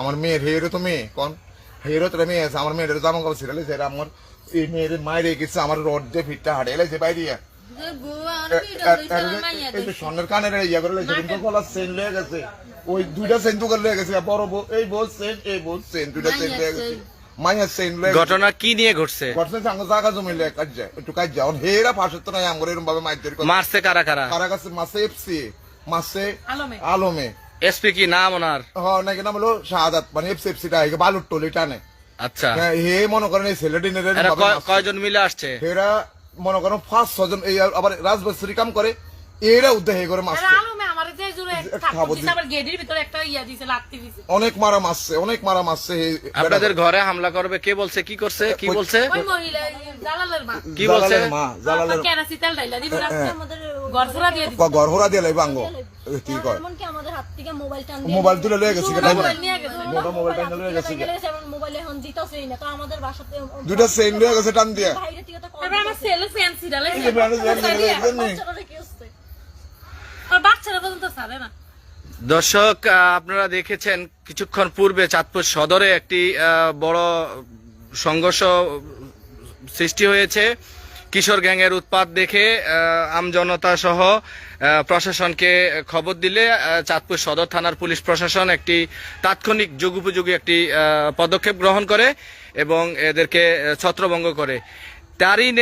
আমার মেয়ের হেরো তো মেয়ে কন? হেরো তো মেয়ে আছে আমার মেয়ের জামা কাপড় ছিড়ালে সেটা আমার এই মেয়ের মায়ের গেছে আমার রড দিয়ে ফিটটা হাটে এলাইছে বাইরে। স্বর্ণের কানের ইয়া করে লেগেছে কিন্তু গলার সেন লয়ে গেছে। ওই দুইটা সেন তো করে লয়ে গেছে বড় বউ এই বউ সেন এই বউ সেন দুইটা সেন লয়ে গেছে। মাইয়া সেন লয়ে গেছে। ঘটনা কি নিয়ে ঘটছে? ঘটনা সাঙ্গ জায়গা জমি লয়ে কাজ যায় একটু কাজ যায়। এখন হেরা ফাঁসের তো নাই আমার এরকম ভাবে মাইর করে। মারছে কারা কারা? কারা কাছে? মাসে এফসি মাসে আলমে। আলমে। এসপি কি নাম ওনার? হ্যাঁ নাকি নাম হলো শাহাদাত মানে এফসি এফসিটা হেগে বালুর টলি টানে আচ্ছা। হ্যাঁ, হে মনে করেন এই ছেলেটিনের কয়জন মিলে আসছে? এরা মনে করেন পাঁচ ছজন এই আবার রাজবস্ত্রী কাম করে এরা উদ্যোগ হে করে ইয়া দিছে অনেক মারা মারছে অনেক মারা মারছে আপনাদের ঘরে হামলা করবে কে বলছে কি করছে কি বলছে? ওই জালালের মা। কি বলছে? জালালের মা জালালের কেরাসি তেল ডাইলা দিব হ্যাঁ। দিয়ে দিছে দিয়ে লাইব আঙ্গ। কি কয়? এমনকি আমাদের হাত থেকে মোবাইল টান মোবাইল তুলে লয়ে গেছে মোবাইল মোবাইল নিয়ে গেছে। মোটা মোবাইল টাইম লয়ে গেছে মোবাইল এখন দিতেছেই না তো আমাদের বাসাতে দুইটা সেন লয়ে গেছে টান দিয়া। বাইরে থেকে তো কল আমার ছেলে ফ্যান্সি ডালে এই যে ব্র্যান্ডের যে একজন নেই। বাচ্চারা রেখে আসছে আর বাচ্চারা পর্যন্ত ছাড়ে না। দর্শক আপনারা দেখেছেন কিছুক্ষণ পূর্বে চাঁদপুর সদরে একটি আহ, বড় সংঘর্ষ সৃষ্টি হয়েছে। কিশোর গ্যাংয়ের উৎপাত দেখে আম আমজনতা সহ প্রশাসনকে খবর দিলে চাঁদপুর সদর থানার পুলিশ প্রশাসন একটি তাৎক্ষণিক যুগোপযোগী একটি পদক্ষেপ গ্রহণ করে এবং এদেরকে ছত্রভঙ্গ করে। তারই